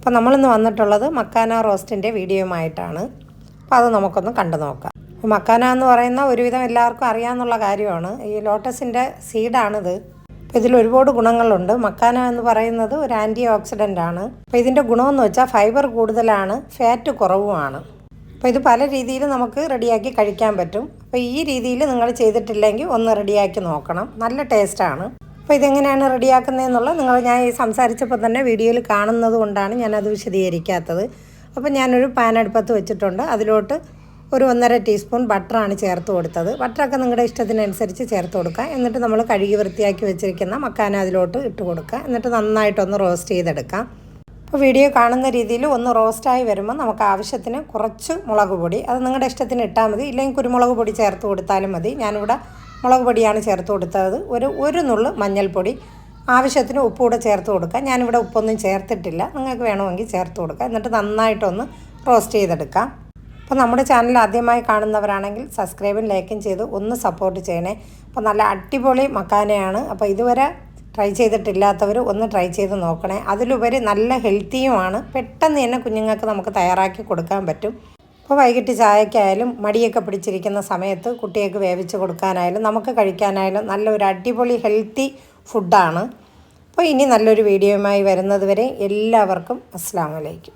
അപ്പോൾ നമ്മളിന്ന് വന്നിട്ടുള്ളത് മക്കാന റോസ്റ്റിന്റെ വീഡിയോയുമായിട്ടാണ്. അപ്പോൾ അത് നമുക്കൊന്ന് കണ്ടു നോക്കാം. അപ്പോൾ മക്കാന എന്ന് പറയുന്ന ഒരുവിധം എല്ലാവർക്കും അറിയാമെന്നുള്ള കാര്യമാണ്. ഈ ലോട്ടസിന്റെ സീഡാണിത്. അപ്പോൾ ഇതിൽ ഒരുപാട് ഗുണങ്ങളുണ്ട്. മക്കാന എന്ന് പറയുന്നത് ഒരു ആന്റി ഓക്സിഡന്റ് ആണ്. അപ്പോൾ ഇതിന്റെ ഗുണമെന്ന് വെച്ചാൽ ഫൈബർ കൂടുതലാണ് ഫാറ്റ് കുറവുമാണ്. അപ്പോൾ ഇത് പല രീതിയിൽ നമുക്ക് റെഡിയാക്കി കഴിക്കാൻ പറ്റും. അപ്പോൾ ഈ രീതിയിൽ നിങ്ങൾ ചെയ്തിട്ടില്ലെങ്കിൽ ഒന്ന് റെഡിയാക്കി നോക്കണം. നല്ല ടേസ്റ്റാണ് അപ്പോൾ ഇതെങ്ങനെയാണ് റെഡിയാക്കുന്നതെന്നുള്ളത് നിങ്ങൾ ഞാൻ ഈ സംസാരിച്ചപ്പോൾ തന്നെ വീഡിയോയിൽ കാണുന്നത് കൊണ്ടാണ് ഞാനത് വിശദീകരിക്കാത്തത്. അപ്പോൾ ഞാനൊരു പാൻ അടുപ്പത്ത് വെച്ചിട്ടുണ്ട്. അതിലോട്ട് ഒരു ഒന്നര ടീസ്പൂൺ ബട്ടറാണ് ചേർത്ത് കൊടുത്തത്. ബട്ടറൊക്കെ നിങ്ങളുടെ ഇഷ്ടത്തിനനുസരിച്ച് ചേർത്ത് കൊടുക്കുക. എന്നിട്ട് നമ്മൾ കഴുകി വൃത്തിയാക്കി വെച്ചിരിക്കുന്ന മക്കാന അതിലോട്ട് ഇട്ട് കൊടുക്കുക. എന്നിട്ട് നന്നായിട്ടൊന്ന് റോസ്റ്റ് ചെയ്തെടുക്കാം. അപ്പോൾ വീഡിയോ കാണുന്ന രീതിയിൽ ഒന്ന് റോസ്റ്റായി വരുമ്പോൾ നമുക്ക് ആവശ്യത്തിന് കുറച്ച് മുളക് പൊടി. അത് നിങ്ങളുടെ ഇഷ്ടത്തിന് ഇട്ടാൽ മതി. ഇല്ലെങ്കിൽ കുരുമുളക് പൊടി ചേർത്ത് കൊടുത്താലും മതി. ഞാനിവിടെ മുളക് പൊടിയാണ് ചേർത്ത് കൊടുത്തത്. ഒരു ഒരു നുള്ള് മഞ്ഞൾപ്പൊടി. ആവശ്യത്തിന് ഉപ്പ് കൂടെ ചേർത്ത് കൊടുക്കുക. ഞാനിവിടെ ഉപ്പൊന്നും ചേർത്തിട്ടില്ല. നിങ്ങൾക്ക് വേണമെങ്കിൽ ചേർത്ത് കൊടുക്കുക. എന്നിട്ട് നന്നായിട്ടൊന്ന് റോസ്റ്റ് ചെയ്തെടുക്കാം. അപ്പോൾ നമ്മുടെ ചാനൽ ആദ്യമായി കാണുന്നവരാണെങ്കിൽ സബ്സ്ക്രൈബും ലൈക്കും ചെയ്ത് ഒന്ന് സപ്പോർട്ട് ചെയ്യണേ. അപ്പോൾ നല്ല അടിപൊളി മക്കാനയാണ്. അപ്പോൾ ഇതുവരെ ട്രൈ ചെയ്തിട്ടില്ലാത്തവർ ഒന്ന് ട്രൈ ചെയ്ത് നോക്കണേ. അതിലുപരി നല്ല ഹെൽത്തിയുമാണ്. പെട്ടെന്ന് തന്നെ കുഞ്ഞുങ്ങൾക്ക് നമുക്ക് തയ്യാറാക്കി കൊടുക്കാൻ പറ്റും. അപ്പോൾ വൈകിട്ട് ചായക്കായാലും മടിയൊക്കെ പിടിച്ചിരിക്കുന്ന സമയത്ത് കുട്ടികൾക്ക് വേവിച്ച് കൊടുക്കാനായാലും നമുക്ക് കഴിക്കാനായാലും നല്ലൊരു അടിപൊളി ഹെൽത്തി ഫുഡാണ്. അപ്പോൾ ഇനി നല്ലൊരു വീഡിയോയുമായി വരുന്നത് വരെ എല്ലാവർക്കും അസ്സാം വലൈക്കും